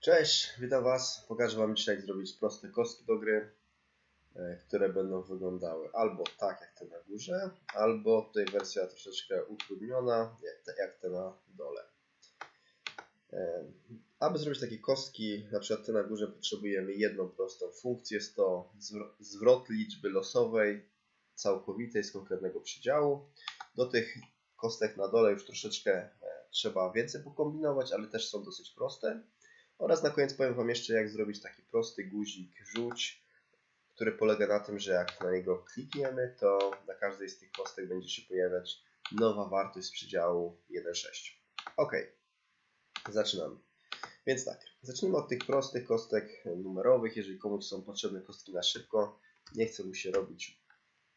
Cześć, witam Was. Pokażę Wam dzisiaj jak zrobić proste kostki do gry, e, które będą wyglądały albo tak jak te na górze, albo tutaj wersja troszeczkę utrudniona, jak te, jak te na dole. E, aby zrobić takie kostki, na przykład te na górze, potrzebujemy jedną prostą funkcję. Jest to zwrot liczby losowej całkowitej z konkretnego przedziału. Do tych kostek na dole już troszeczkę e, trzeba więcej pokombinować, ale też są dosyć proste. Oraz na koniec powiem Wam jeszcze, jak zrobić taki prosty guzik rzuć, który polega na tym, że jak na niego klikniemy, to na każdej z tych kostek będzie się pojawiać nowa wartość z przedziału 1,6. Ok, zaczynamy. Więc tak, zacznijmy od tych prostych kostek numerowych. Jeżeli komuś są potrzebne kostki na szybko, nie chce mu się robić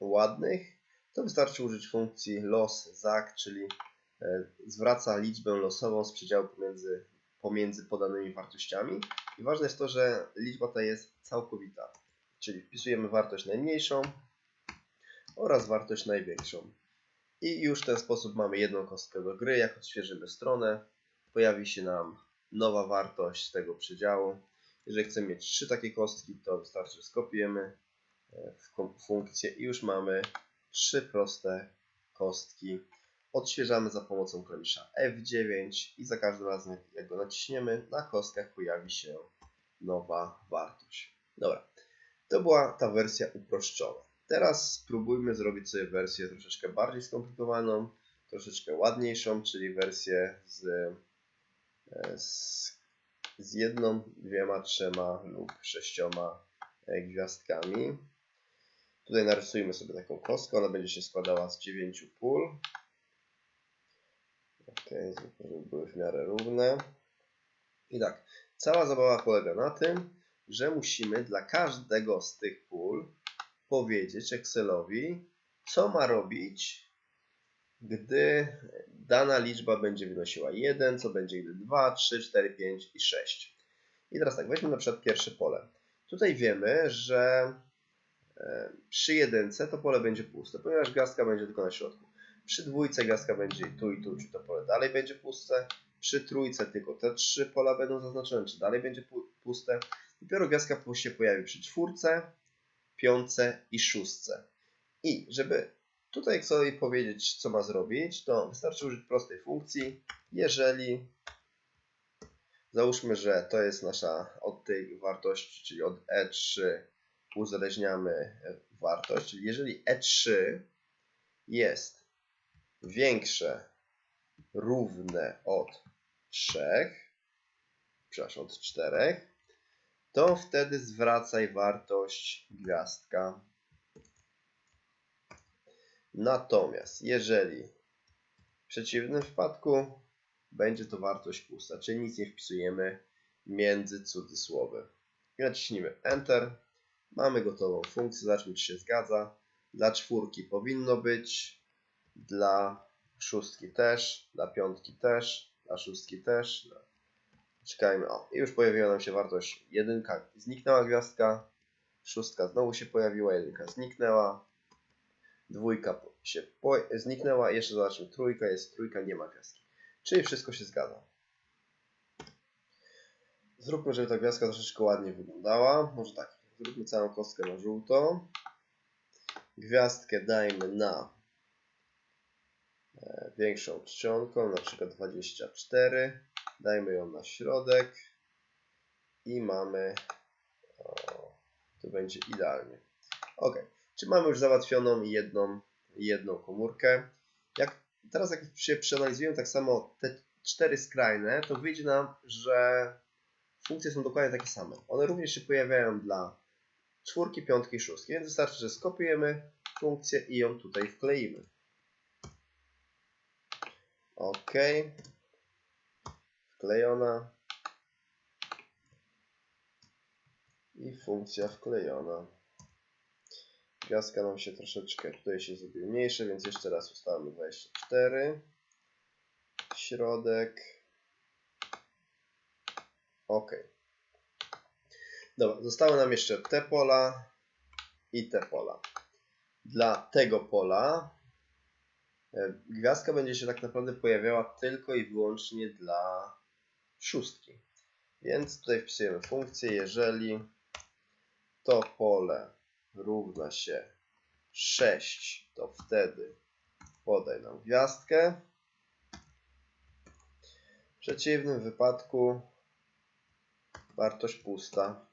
ładnych, to wystarczy użyć funkcji los zak, czyli e, zwraca liczbę losową z przedziału pomiędzy pomiędzy podanymi wartościami. I ważne jest to, że liczba ta jest całkowita, czyli wpisujemy wartość najmniejszą oraz wartość największą. I już w ten sposób mamy jedną kostkę do gry. Jak odświeżymy stronę, pojawi się nam nowa wartość tego przedziału. Jeżeli chcemy mieć trzy takie kostki, to wystarczy, że skopiujemy e, w funkcję i już mamy trzy proste kostki odświeżamy za pomocą klawisza F9 i za każdym razem jak go naciśniemy na kostkach pojawi się nowa wartość. Dobra, to była ta wersja uproszczona. Teraz spróbujmy zrobić sobie wersję troszeczkę bardziej skomplikowaną, troszeczkę ładniejszą, czyli wersję z, e, z, z jedną, dwiema, trzema lub sześcioma e, gwiazdkami. Tutaj narysujmy sobie taką kostkę, ona będzie się składała z dziewięciu pól. Żeby były w miarę równe. I tak, cała zabawa polega na tym, że musimy dla każdego z tych pól powiedzieć Excelowi, co ma robić, gdy dana liczba będzie wynosiła 1, co będzie gdy 2, 3, 4, 5 i 6. I teraz tak, weźmy na przykład pierwsze pole. Tutaj wiemy, że e, przy jedynce to pole będzie puste, ponieważ gwiazdka będzie tylko na środku. Przy dwójce gwiazdka będzie tu i tu, czy to pole dalej będzie puste. Przy trójce tylko te trzy pola będą zaznaczone, czy dalej będzie puste. Dopiero gwiazdka się pojawi przy czwórce, piątce i szóstce. I żeby tutaj sobie powiedzieć, co ma zrobić, to wystarczy użyć prostej funkcji. Jeżeli załóżmy, że to jest nasza od tej wartości, czyli od E3 uzależniamy wartość, czyli jeżeli E3 jest większe równe od 3, przepraszam, od 4, to wtedy zwracaj wartość gwiazdka. Natomiast jeżeli w przeciwnym przypadku będzie to wartość pusta, czyli nic nie wpisujemy między cudzysłowy. Naciśnijmy Enter. Mamy gotową funkcję, zobaczmy czy się zgadza. Dla czwórki powinno być dla szóstki też, dla piątki też, dla szóstki też. Czekajmy, o, i już pojawiła nam się wartość jedynka, zniknęła gwiazdka, szóstka znowu się pojawiła, jedynka zniknęła, dwójka się zniknęła, jeszcze zobaczymy, trójka jest trójka, nie ma gwiazdki. Czyli wszystko się zgadza. Zróbmy, żeby ta gwiazdka troszeczkę ładnie wyglądała. Może tak, zróbmy całą kostkę na żółto. Gwiazdkę dajmy na większą czcionką, na przykład 24. Dajmy ją na środek i mamy, o, tu będzie idealnie. Ok, czy mamy już załatwioną jedną, jedną komórkę. Jak, teraz jak się przeanalizujemy tak samo te cztery skrajne, to wyjdzie nam, że funkcje są dokładnie takie same. One również się pojawiają dla czwórki, piątki szóstki, więc wystarczy, że skopiujemy funkcję i ją tutaj wkleimy. OK. Wklejona. I funkcja wklejona. Gwiazdka nam się troszeczkę tutaj się zrobił mniejsze, więc jeszcze raz ustalmy 24. Środek. OK. Dobra, zostały nam jeszcze te pola i te pola. Dla tego pola gwiazdka będzie się tak naprawdę pojawiała tylko i wyłącznie dla szóstki. Więc tutaj wpisujemy funkcję, jeżeli to pole równa się 6, to wtedy podaj nam gwiazdkę. W przeciwnym wypadku wartość pusta.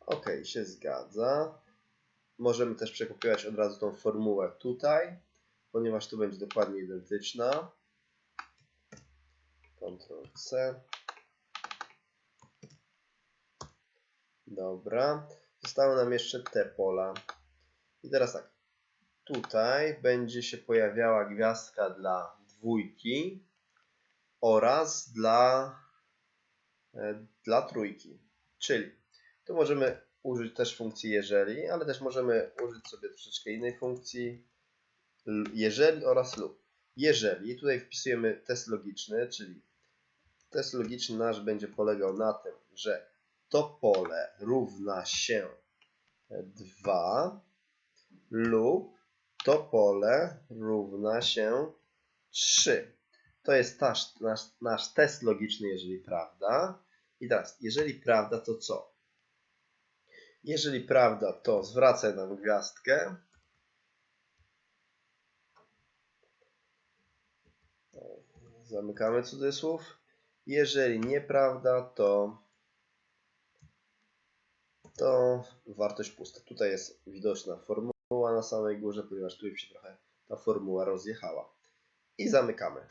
Ok, się zgadza. Możemy też przekopiować od razu tą formułę tutaj, ponieważ tu będzie dokładnie identyczna. Ctrl C. Dobra. Zostały nam jeszcze te pola. I teraz tak. Tutaj będzie się pojawiała gwiazdka dla dwójki oraz dla, e, dla trójki. Czyli tu możemy użyć też funkcji jeżeli, ale też możemy użyć sobie troszeczkę innej funkcji jeżeli oraz lub. Jeżeli, tutaj wpisujemy test logiczny, czyli test logiczny nasz będzie polegał na tym, że to pole równa się 2 lub to pole równa się 3. To jest nasz, nasz, nasz test logiczny, jeżeli prawda. I teraz, jeżeli prawda, to co? Jeżeli prawda, to zwracaj nam gwiazdkę. Zamykamy cudzysłów. Jeżeli nieprawda, to to wartość pusta. Tutaj jest widoczna formuła na samej górze, ponieważ tu się trochę ta formuła rozjechała. I zamykamy.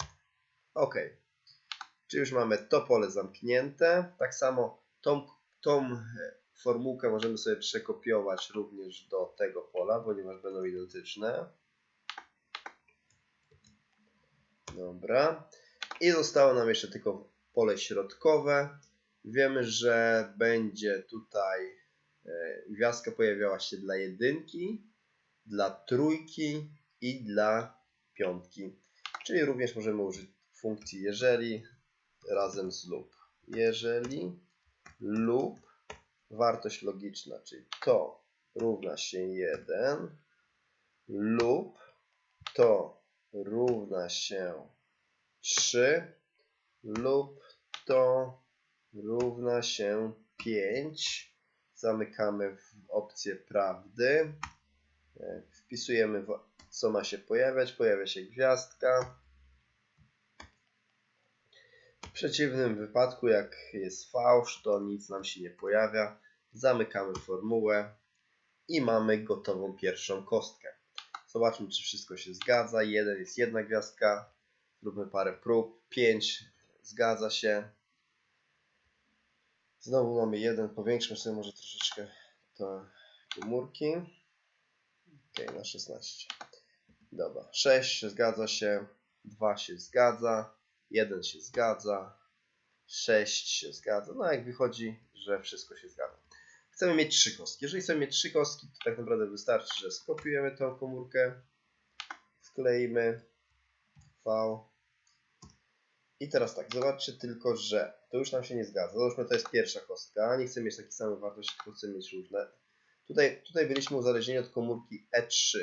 OK. Czyli już mamy to pole zamknięte. Tak samo tą, tą e, formułkę możemy sobie przekopiować również do tego pola, ponieważ będą identyczne. Dobra. I zostało nam jeszcze tylko pole środkowe. Wiemy, że będzie tutaj e, gwiazdka pojawiała się dla jedynki, dla trójki i dla piątki. Czyli również możemy użyć funkcji jeżeli razem z lub. Jeżeli lub wartość logiczna, czyli to równa się 1 lub to równa się 3 lub to równa się 5. Zamykamy opcję prawdy. E, Wpisujemy co ma się pojawiać. Pojawia się gwiazdka. W przeciwnym wypadku, jak jest fałsz, to nic nam się nie pojawia. Zamykamy formułę i mamy gotową pierwszą kostkę. Zobaczmy, czy wszystko się zgadza. Jeden jest jedna gwiazdka. Zróbmy parę prób. 5 zgadza się. Znowu mamy jeden. Powiększmy sobie może troszeczkę te komórki. Ok, na 16. Dobra. 6 się zgadza się. 2 się zgadza. 1 się zgadza. 6 się zgadza. No jak wychodzi, że wszystko się zgadza. Chcemy mieć trzy kostki. Jeżeli chcemy mieć trzy kostki, to tak naprawdę wystarczy, że skopiujemy tą komórkę, wkleimy V. I teraz tak, zobaczcie tylko, że to już nam się nie zgadza. Załóżmy, to jest pierwsza kostka. Nie chcę mieć takiej samej wartości, tylko chcę mieć różne. Tutaj, tutaj byliśmy uzależnieni od komórki E3.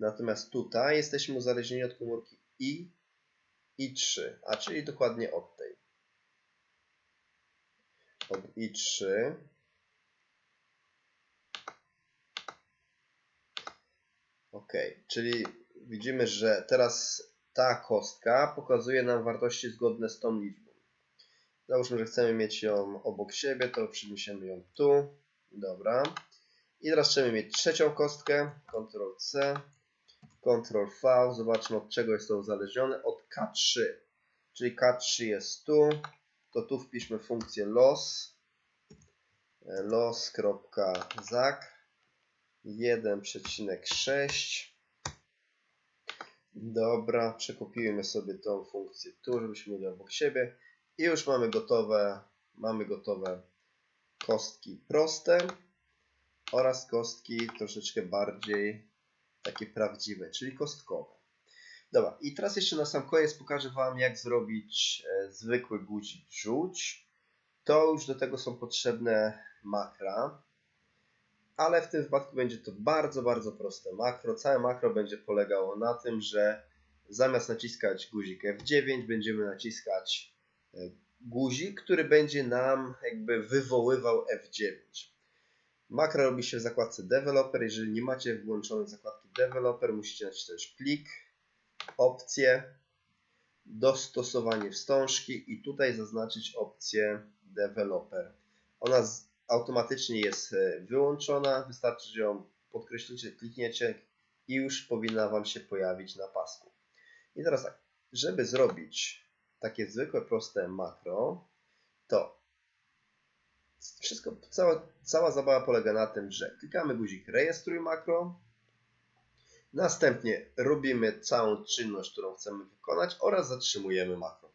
Natomiast tutaj jesteśmy uzależnieni od komórki I i 3, a czyli dokładnie od tej. Od I3. Ok, czyli widzimy, że teraz ta kostka pokazuje nam wartości zgodne z tą liczbą. Załóżmy, że chcemy mieć ją obok siebie, to przeniesiemy ją tu. Dobra. I teraz chcemy mieć trzecią kostkę. Ctrl C. Ctrl V, zobaczmy od czego jest to uzależnione, od K3, czyli K3 jest tu, to tu wpiszmy funkcję los, los.zak 1,6 Dobra, przekopiujemy sobie tą funkcję tu, żebyśmy mieli obok siebie i już mamy gotowe, mamy gotowe kostki proste oraz kostki troszeczkę bardziej takie prawdziwe, czyli kostkowe. Dobra, i teraz jeszcze na sam koniec pokażę Wam, jak zrobić e, zwykły guzik rzuć. To już do tego są potrzebne makra, ale w tym wypadku będzie to bardzo, bardzo proste makro. Całe makro będzie polegało na tym, że zamiast naciskać guzik F9, będziemy naciskać e, guzik, który będzie nam jakby wywoływał F9. Makro robi się w zakładce Developer. Jeżeli nie macie włączonej zakładki Developer, musicie nacisnąć plik, opcje, dostosowanie wstążki i tutaj zaznaczyć opcję Developer. Ona automatycznie jest e, wyłączona, wystarczy, że ją podkreślicie, klikniecie i już powinna Wam się pojawić na pasku. I teraz tak, żeby zrobić takie zwykłe, proste makro, to wszystko, cała, cała zabawa polega na tym, że klikamy guzik rejestruj makro, następnie robimy całą czynność, którą chcemy wykonać oraz zatrzymujemy makro.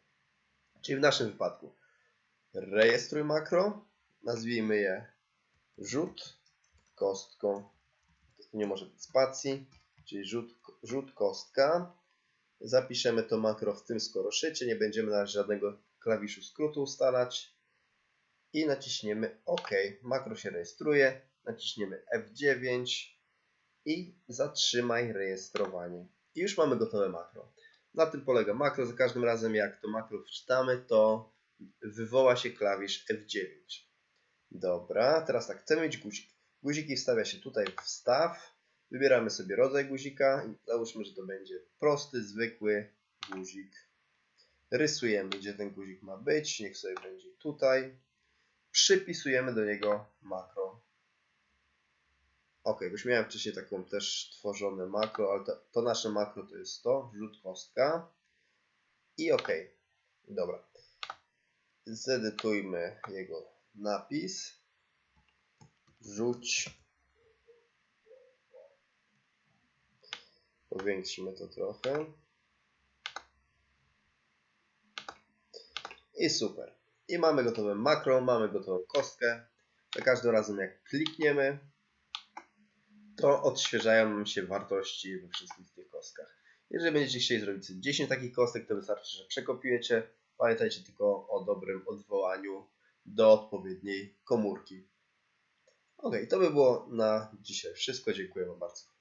Czyli w naszym wypadku rejestruj makro, nazwijmy je rzut kostką, nie może być spacji, czyli rzut, rzut kostka. Zapiszemy to makro w tym skoroszycie, nie będziemy na żadnego klawiszu skrótu ustalać i naciśniemy OK. Makro się rejestruje, naciśniemy F9 i zatrzymaj rejestrowanie. I już mamy gotowe makro. Na tym polega makro. Za każdym razem jak to makro wczytamy, to wywoła się klawisz F9. Dobra, teraz tak, chcemy mieć guzik. Guziki wstawia się tutaj w wstaw. Wybieramy sobie rodzaj guzika załóżmy, że to będzie prosty, zwykły guzik. Rysujemy, gdzie ten guzik ma być. Niech sobie będzie tutaj. Przypisujemy do niego makro. Ok, już miałem wcześniej taką też tworzone makro, ale to, to nasze makro to jest to, wrzut kostka. I ok, dobra. Zedytujmy jego napis. Rzuć. Powiększymy to trochę. I super. I mamy gotowe makro, mamy gotową kostkę. Za każdym razem jak klikniemy, to odświeżają nam się wartości we wszystkich tych kostkach. Jeżeli będziecie chcieli zrobić 10 takich kostek, to wystarczy, że przekopiujecie. Pamiętajcie tylko o dobrym odwołaniu do odpowiedniej komórki. Ok, to by było na dzisiaj wszystko. Dziękuję Wam bardzo.